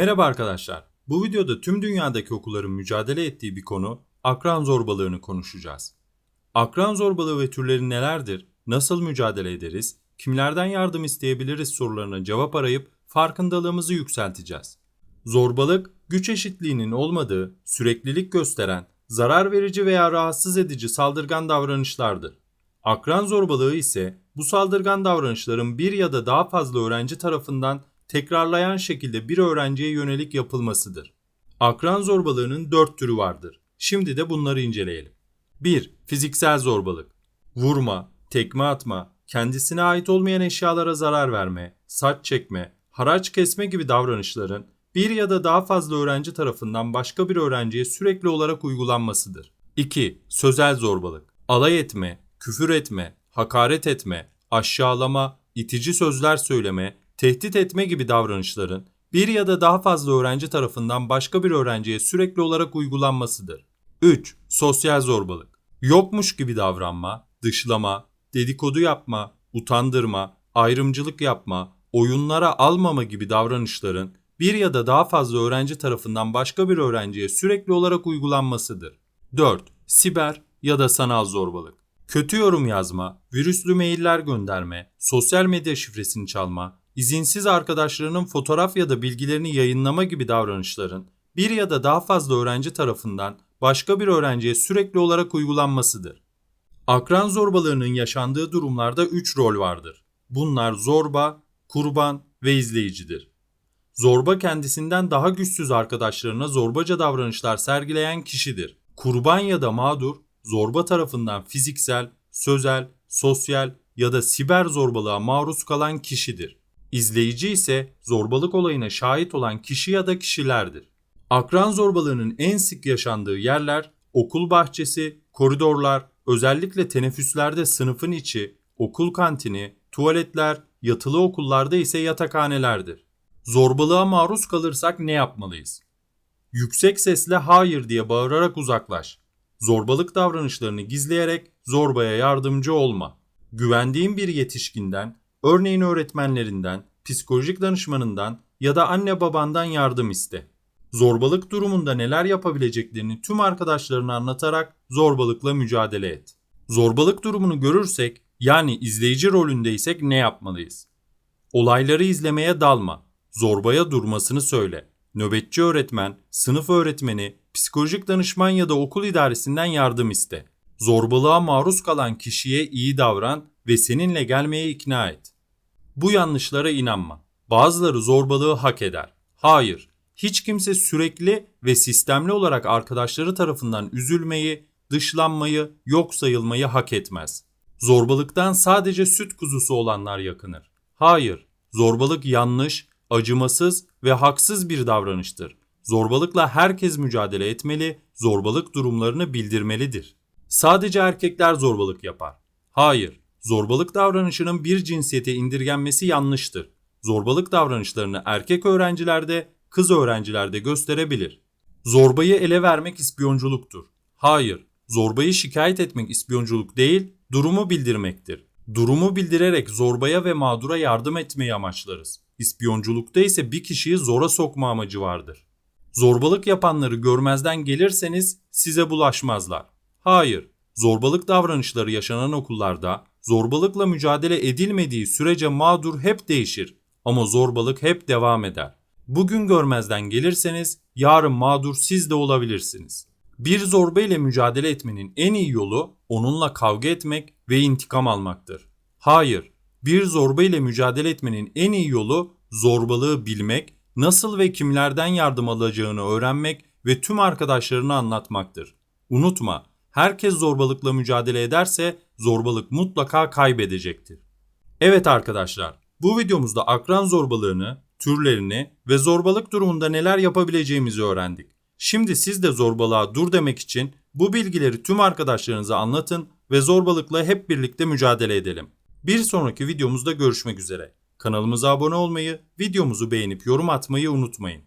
Merhaba arkadaşlar. Bu videoda tüm dünyadaki okulların mücadele ettiği bir konu akran zorbalığını konuşacağız. Akran zorbalığı ve türleri nelerdir? Nasıl mücadele ederiz? Kimlerden yardım isteyebiliriz sorularına cevap arayıp farkındalığımızı yükselteceğiz. Zorbalık, güç eşitliğinin olmadığı, süreklilik gösteren, zarar verici veya rahatsız edici saldırgan davranışlardır. Akran zorbalığı ise bu saldırgan davranışların bir ya da daha fazla öğrenci tarafından tekrarlayan şekilde bir öğrenciye yönelik yapılmasıdır. Akran zorbalığının dört türü vardır. Şimdi de bunları inceleyelim. 1. Fiziksel zorbalık. Vurma, tekme atma, kendisine ait olmayan eşyalara zarar verme, saç çekme, haraç kesme gibi davranışların bir ya da daha fazla öğrenci tarafından başka bir öğrenciye sürekli olarak uygulanmasıdır. 2. Sözel zorbalık. Alay etme, küfür etme, hakaret etme, aşağılama, itici sözler söyleme, tehdit etme gibi davranışların bir ya da daha fazla öğrenci tarafından başka bir öğrenciye sürekli olarak uygulanmasıdır. 3. Sosyal zorbalık. Yokmuş gibi davranma, dışlama, dedikodu yapma, utandırma, ayrımcılık yapma, oyunlara almama gibi davranışların bir ya da daha fazla öğrenci tarafından başka bir öğrenciye sürekli olarak uygulanmasıdır. 4. Siber ya da sanal zorbalık. Kötü yorum yazma, virüslü mailler gönderme, sosyal medya şifresini çalma, izinsiz arkadaşlarının fotoğraf ya da bilgilerini yayınlama gibi davranışların bir ya da daha fazla öğrenci tarafından başka bir öğrenciye sürekli olarak uygulanmasıdır. Akran zorbalığının yaşandığı durumlarda 3 rol vardır. Bunlar zorba, kurban ve izleyicidir. Zorba kendisinden daha güçsüz arkadaşlarına zorbaca davranışlar sergileyen kişidir. Kurban ya da mağdur, zorba tarafından fiziksel, sözel, sosyal ya da siber zorbalığa maruz kalan kişidir. İzleyici ise zorbalık olayına şahit olan kişi ya da kişilerdir. Akran zorbalığının en sık yaşandığı yerler okul bahçesi, koridorlar, özellikle teneffüslerde sınıfın içi, okul kantini, tuvaletler, yatılı okullarda ise yatakhanelerdir. Zorbalığa maruz kalırsak ne yapmalıyız? Yüksek sesle hayır diye bağırarak uzaklaş. Zorbalık davranışlarını gizleyerek zorbaya yardımcı olma. Güvendiğin bir yetişkinden, örneğin öğretmenlerinden, psikolojik danışmanından ya da anne babandan yardım iste. Zorbalık durumunda neler yapabileceklerini tüm arkadaşlarına anlatarak zorbalıkla mücadele et. Zorbalık durumunu görürsek, yani izleyici rolündeysek ne yapmalıyız? Olayları izlemeye dalma. Zorbaya durmasını söyle. Nöbetçi öğretmen, sınıf öğretmeni, psikolojik danışman ya da okul idaresinden yardım iste. Zorbalığa maruz kalan kişiye iyi davran ve seninle gelmeye ikna et. Bu yanlışlara inanma. Bazıları zorbalığı hak eder. Hayır, hiç kimse sürekli ve sistemli olarak arkadaşları tarafından üzülmeyi, dışlanmayı, yok sayılmayı hak etmez. Zorbalıktan sadece süt kuzusu olanlar yakınır. Hayır, zorbalık yanlış, acımasız ve haksız bir davranıştır. Zorbalıkla herkes mücadele etmeli, zorbalık durumlarını bildirmelidir. Sadece erkekler zorbalık yapar. Hayır, zorbalık davranışının bir cinsiyete indirgenmesi yanlıştır. Zorbalık davranışlarını erkek öğrencilerde, kız öğrencilerde gösterebilir. Zorbayı ele vermek ispiyonculuktur. Hayır, zorbayı şikayet etmek ispiyonculuk değil, durumu bildirmektir. Durumu bildirerek zorbaya ve mağdura yardım etmeyi amaçlarız. İspiyonculukta ise bir kişiyi zora sokma amacı vardır. Zorbalık yapanları görmezden gelirseniz size bulaşmazlar. Hayır, zorbalık davranışları yaşanan okullarda zorbalıkla mücadele edilmediği sürece mağdur hep değişir ama zorbalık hep devam eder. Bugün görmezden gelirseniz yarın mağdur siz de olabilirsiniz. Bir zorba ile mücadele etmenin en iyi yolu onunla kavga etmek ve intikam almaktır. Hayır, bir zorba ile mücadele etmenin en iyi yolu zorbalığı bilmek, nasıl ve kimlerden yardım alacağını öğrenmek ve tüm arkadaşlarına anlatmaktır. Unutma, herkes zorbalıkla mücadele ederse zorbalık mutlaka kaybedecektir. Evet arkadaşlar, bu videomuzda akran zorbalığını, türlerini ve zorbalık durumunda neler yapabileceğimizi öğrendik. Şimdi siz de zorbalığa dur demek için bu bilgileri tüm arkadaşlarınıza anlatın ve zorbalıkla hep birlikte mücadele edelim. Bir sonraki videomuzda görüşmek üzere. Kanalımıza abone olmayı, videomuzu beğenip yorum atmayı unutmayın.